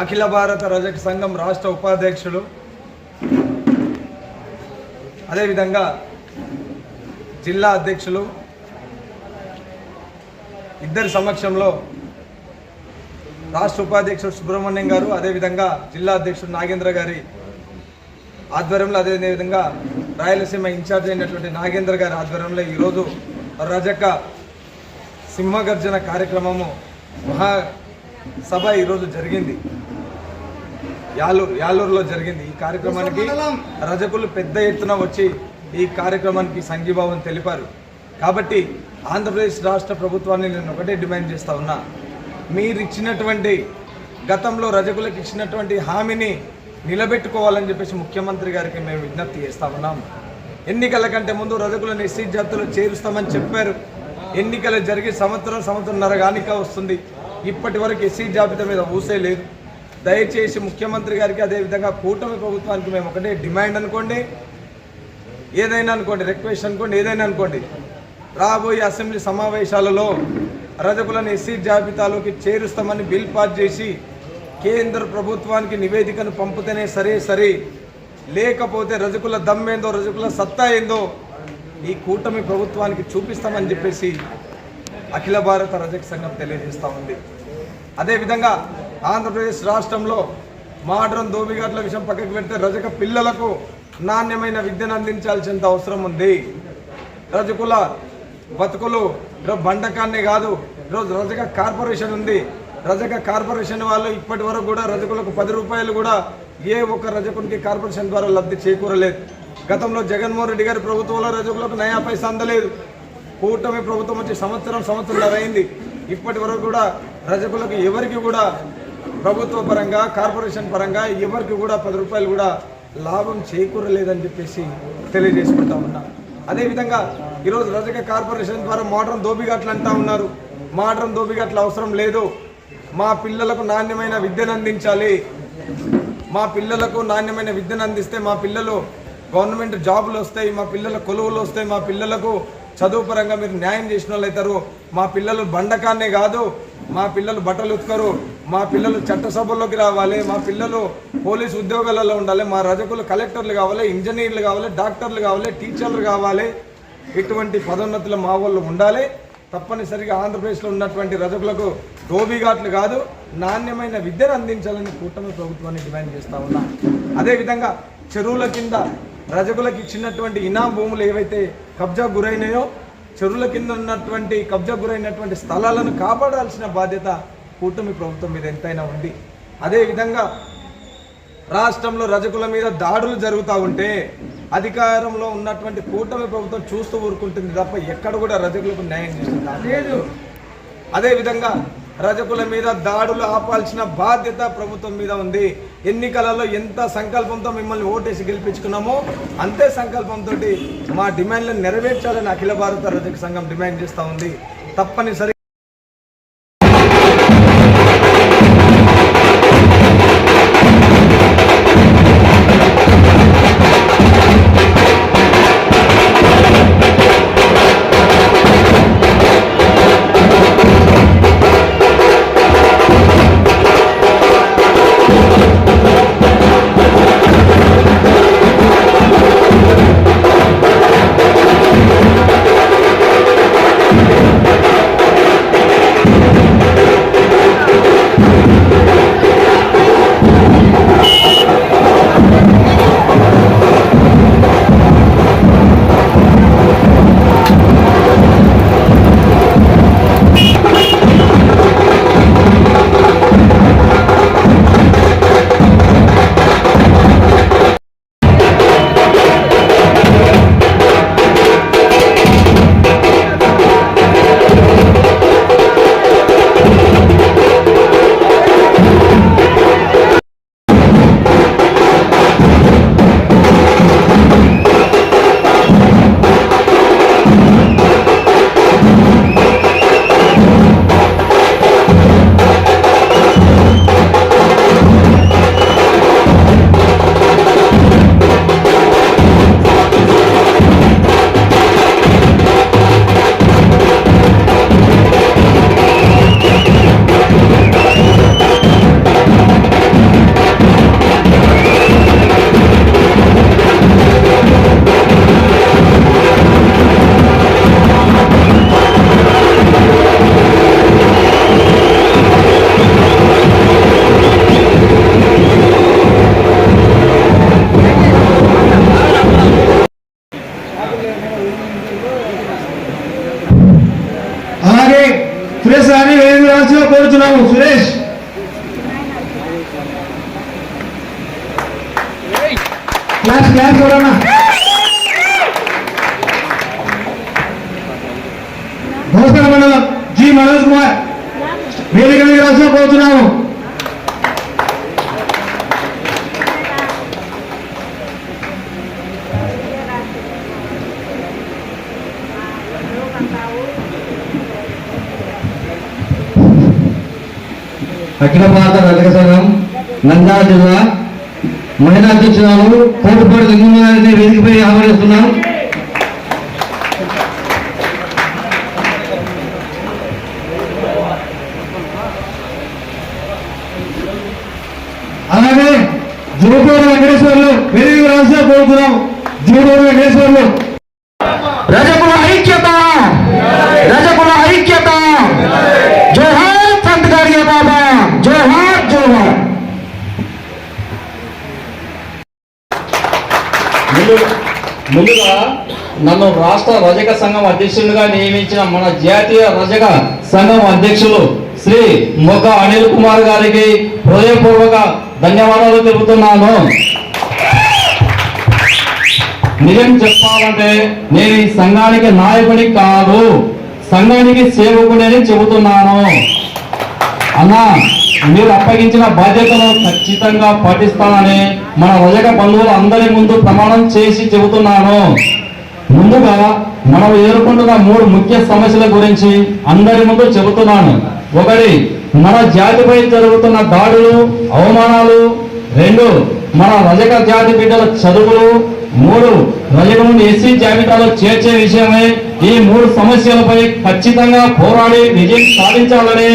అఖిల భారత రజక సంఘం రాష్ట్ర ఉపాధ్యక్షులు. అదేవిధంగా జిల్లా అధ్యక్షులు. ఇద్దరి సమక్షంలో రాష్ట్ర ఉపాధ్యక్షుడు సుబ్రహ్మణ్యం గారు అదేవిధంగా జిల్లా అధ్యక్షుడు నాగేంద్ర గారి ఆధ్వర్యంలో అదేవిధంగా రాయలసీమ ఇన్ఛార్జ్ అయినటువంటి నాగేంద్ర గారి ఆధ్వర్యంలో ఈరోజు రజక సింహగర్జన కార్యక్రమము మహా సభ ఈరోజు జరిగింది. యాలూరు యాలూరులో జరిగింది. ఈ కార్యక్రమానికి రజకులు పెద్ద ఎత్తున వచ్చి ఈ కార్యక్రమానికి సంఘీభావం తెలిపారు. కాబట్టి ఆంధ్రప్రదేశ్ రాష్ట్ర ప్రభుత్వాన్ని నేను ఒకటే డిమాండ్ చేస్తా ఉన్నా. మీరు ఇచ్చినటువంటి గతంలో రజకులకు ఇచ్చినటువంటి హామీని నిలబెట్టుకోవాలని చెప్పేసి ముఖ్యమంత్రి గారికి మేము విజ్ఞప్తి చేస్తా ఉన్నాం. ఎన్నికల కంటే ముందు రజకులను ఎస్సీ జాబితాలో చేరుస్తామని చెప్పారు. ఎన్నికలు జరిగి సంవత్సరం సంవత్సరంన్నర కానిక వస్తుంది. ఇప్పటి వరకు ఎస్సీ జాబితా మీద ఊసే లేదు. దయచేసి ముఖ్యమంత్రి గారికి అదేవిధంగా కూటమి ప్రభుత్వానికి మేము ఒకటే డిమాండ్ అనుకోండి. ఏదైనా అనుకోండి రిక్వెస్ట్ అనుకోండి ఏదైనా అనుకోండి. రాబోయే అసెంబ్లీ సమావేశాలలో రజకులను ఎస్సీ జాబితాలోకి చేరుస్తామని బిల్ పాస్ చేసి కేంద్ర ప్రభుత్వానికి నివేదికను పంపితేనే సరే సరే. లేకపోతే రజకుల దమ్మేందో రజకుల సత్తా ఏందో ఈ కూటమి ప్రభుత్వానికి చూపిస్తామని చెప్పేసి అఖిల భారత రజక సంఘం తెలియజేస్తూ ఉంది. అదేవిధంగా ఆంధ్రప్రదేశ్ రాష్ట్రంలో మోడ్రన్ దోబిఘాట్ల విషయం పక్కకు పెడితే రజక పిల్లలకు నాణ్యమైన విద్యను అందించాల్సినంత అవసరం ఉంది. రజకుల బతుకులు ఈరోజు బండకాన్నే కాదు ఈరోజు రజక కార్పొరేషన్ ఉంది. రజక కార్పొరేషన్ వాళ్ళు ఇప్పటి వరకు కూడా రజకులకు పది రూపాయలు కూడా ఏ ఒక్క రజకునికి కార్పొరేషన్ ద్వారా లబ్ధి చేకూరలేదు. గతంలో జగన్మోహన్ రెడ్డి గారి ప్రభుత్వంలో రజకులకు నయా పైసా అందలేదు. కూటమి ప్రభుత్వం వచ్చి సంవత్సరం సంవత్సరం అయింది ఇప్పటి వరకు కూడా రజకులకు ఎవరికి కూడా ప్రభుత్వ పరంగా కార్పొరేషన్ పరంగా ఎవరికి కూడా పది రూపాయలు కూడా లాభం చేకూరలేదని చెప్పేసి తెలియజేసుకుంటా ఉన్నా. అదేవిధంగా ఈరోజు రజక కార్పొరేషన్ ద్వారా మోడర్న్ దోబిఘాట్లు అంటా ఉన్నారు. మోడర్న్ దోబిఘాట్లు అవసరం లేదు. మా పిల్లలకు నాణ్యమైన విద్యను అందించాలి. మా పిల్లలకు నాణ్యమైన విద్యను అందిస్తే మా పిల్లలు గవర్నమెంట్ జాబులు వస్తాయి మా పిల్లల కొలువులు వస్తాయి మా పిల్లలకు చదువు పరంగా మీరు న్యాయం చేసిన వాళ్ళు అవుతారు. మా పిల్లలు బండకాన్నే కాదు మా పిల్లలు బట్టలు ఉతుకరు. మా పిల్లలు చట్టసభల్లోకి రావాలి మా పిల్లలు పోలీస్ ఉద్యోగాలలో ఉండాలి మా రజకులు కలెక్టర్లు కావాలి ఇంజనీర్లు కావాలి డాక్టర్లు కావాలి టీచర్లు కావాలి. ఇటువంటి పదోన్నతులు మా వాళ్ళు ఉండాలి. తప్పనిసరిగా ఆంధ్రప్రదేశ్లో ఉన్నటువంటి రజకులకు దోబిఘాట్లు కాదు నాణ్యమైన విద్యను అందించాలని కూటమి ప్రభుత్వాన్ని డిమాండ్ చేస్తా ఉన్నా. అదేవిధంగా చెరువుల కింద రజకులకు ఇచ్చినటువంటి ఇనాం భూములు ఏవైతే కబ్జా గురైనాయో చెరువుల కింద ఉన్నటువంటి కబ్జా గురైనటువంటి స్థలాలను కాపాడాల్సిన బాధ్యత కూటమి ప్రభుత్వం మీద ఎంతైనా ఉంది. అదేవిధంగా రాష్ట్రంలో రజకుల మీద దాడులు జరుగుతూ ఉంటే అధికారంలో ఉన్నటువంటి కూటమి ప్రభుత్వం చూస్తూ ఊరుకుంటుంది తప్ప ఎక్కడ కూడా రజకులకు న్యాయం చేస్తుంది. లేదు. అదేవిధంగా రజకుల మీద దాడులు ఆపాల్సిన బాధ్యత ప్రభుత్వం మీద ఉంది. ఎన్నికలలో ఎంత సంకల్పంతో మిమ్మల్ని ఓటేసి గెలిపించుకున్నామో అంతే సంకల్పంతో మా డిమాండ్లను నెరవేర్చాలని అఖిల భారత రజక సంఘం డిమాండ్ చేస్తూ ఉంది. తప్పనిసరి సురేష్ రాణి వేదిక రావాల్సిందిగా కోరుతున్నాము. సురేష్. క్లాస్ క్లాస్ చూడన్నా భూపేట మండలం జి మనోజ్ కుమార్. వేదిక మీద రాసిన అఖిల భారత రజక సంఘం నందా జిల్లా మహిళా అధ్యక్షురాలు కోటిపాటి లింగమారిని వేదికపై ఆహ్వానిస్తున్నాం. అలాగే జూపూరు వెంకటేశ్వర్లు వేదిక రాష్ట్ర కోరుతున్నాం. జూపూరు వెంకటేశ్వర్లు. ముందుగా నన్ను రాష్ట్ర రజక సంఘం అధ్యక్షుడిగా నియమించిన మన జాతీయ రజక సంఘం అధ్యక్షులు శ్రీ మొగ్గ అనిల్ కుమార్ గారికి హృదయపూర్వక ధన్యవాదాలు తెలుపుతున్నాను. నిజం చెప్పాలంటే నేను ఈ సంఘానికి నాయకుని కాదు సంఘానికి సేవకుడని చెబుతున్నాను. అన్నా మీరు అప్పగించిన బాధ్యతను ఖచ్చితంగా పాటిస్తానని మన రజక బంధువులు అందరి ముందు ప్రమాణం చేసి చెబుతున్నాను. ముందుగా మనం ఎదుర్కొంటున్న మూడు ముఖ్య సమస్యల గురించి అందరి ముందు చెబుతున్నాను. ఒకటి మన జాతిపై జరుగుతున్న దాడులు అవమానాలు. రెండు మన రజక జాతి బిడ్డల చదువులు. మూడు రజకులను ఎస్సీ జాబితాలో చేర్చే విషయమై ఈ మూడు సమస్యలపై ఖచ్చితంగా పోరాడి విజయం సాధించాలని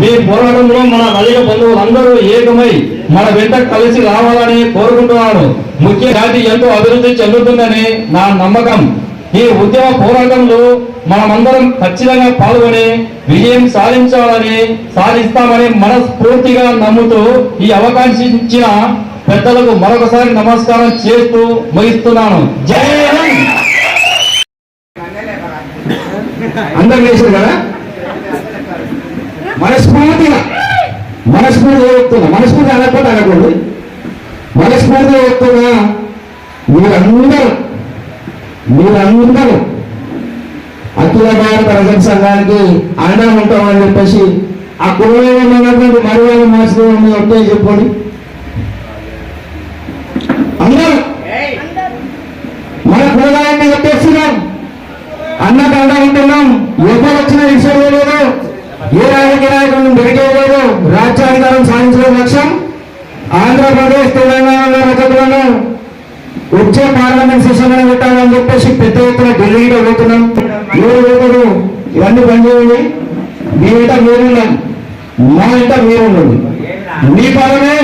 మీ పోరాటంలో మన రైతు బంధువులందరూ ఏకమై మన వెంట కలిసి రావాలని కోరుకుంటున్నాను. ముఖ్య జాతి ఎంతో అభివృద్ధి చెందుతుందని నా నమ్మకం. ఈ ఉద్యమ పోరాటంలో మనమందరం ఖచ్చితంగా పాల్గొని విజయం సాధించాలని సాధిస్తామని మనస్ఫూర్తిగా నమ్ముతూ ఈ అవకాశం ఇచ్చిన పెద్దలకు మరొకసారి నమస్కారం చేస్తూ ముగిస్తున్నాను. జై అందరు చేశారు కదా? మనస్ఫూర్తిగా మనస్ఫూర్తిగా చెప్తున్నా. మనస్ఫూర్తి అనకపోతే అనకూడదు. మనస్ఫూర్తిగా చెప్తున్నా మీరందరూ మీరందరూ అఖిల భారత రజక సంఘానికి అండా ఉంటామని చెప్పేసి ఆ కులంలో ఉన్నటువంటి మరువాళ్ళు మార్చుకోమని ఒకటే చెప్పండి అందరూ మన కులగాన్ని చెప్పేస్తున్నాం అన్న అండా ఉంటున్నాం ఎవరు వచ్చిన విషయం ఏ రాజకీయ నాయకులను దొరికేయలేదు రాజ్యాధికారం సాధించడం లక్ష్యం. ఆంధ్రప్రదేశ్ తెలంగాణ రజకులను వచ్చే పార్లమెంట్ సెషన్ పెట్టాలని చెప్పేసి పెద్ద ఎత్తున ఢిల్లీలో పోతున్నాం ఏడు వేపడు ఇవన్నీ పనిచేయండి మీ ఇంట మీరున్నాం మా ఇంట మీరుండండి. మీ పాలనే.